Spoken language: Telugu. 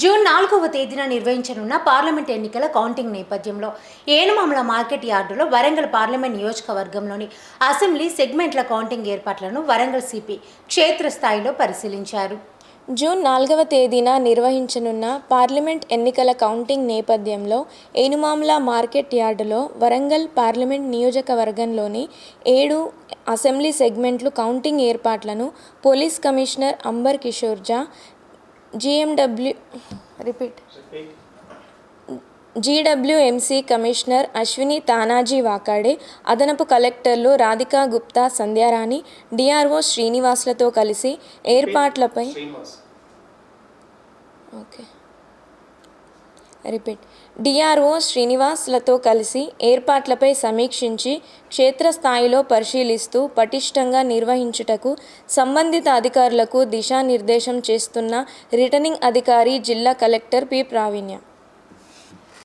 జూన్ నాలుగవ తేదీన నిర్వహించనున్న పార్లమెంట్ ఎన్నికల కౌంటింగ్ నేపథ్యంలో ఏనుమామల మార్కెట్ యార్డులో వరంగల్ పార్లమెంట్ నియోజకవర్గంలోని అసెంబ్లీ సెగ్మెంట్ల కౌంటింగ్ ఏర్పాట్లను వరంగల్ సిపి క్షేత్రస్థాయిలో పరిశీలించారు. జూన్ నాలుగవ తేదీన నిర్వహించనున్న పార్లమెంట్ ఎన్నికల కౌంటింగ్ నేపథ్యంలో ఏనుమామల మార్కెట్ యార్డులో వరంగల్ పార్లమెంట్ నియోజకవర్గంలోని ఏడు అసెంబ్లీ సెగ్మెంట్లు కౌంటింగ్ ఏర్పాట్లను police commissioner amber కిషోర్జా G M W repeat GWMC commissioner Ashwini Tanaji Wakade అదనపు కలెక్టర్లు రాధికా గుప్తా సంధ్యారాణి డిఆర్ఓ శ్రీనివాస్లతో కలిసి ఏర్పాట్లపై ఓకే రిపీట్. డిఆర్ఓ శ్రీనివాస్లతో కలిసి ఏర్పాట్లపై సమీక్షించి క్షేత్రస్థాయిలో పరిశీలిస్తూ పటిష్టంగా నిర్వహించుటకు సంబంధిత అధికారులకు దిశానిర్దేశం చేస్తున్న రిటర్నింగ్ అధికారి జిల్లా కలెక్టర్ పి. ప్రావీణ్య.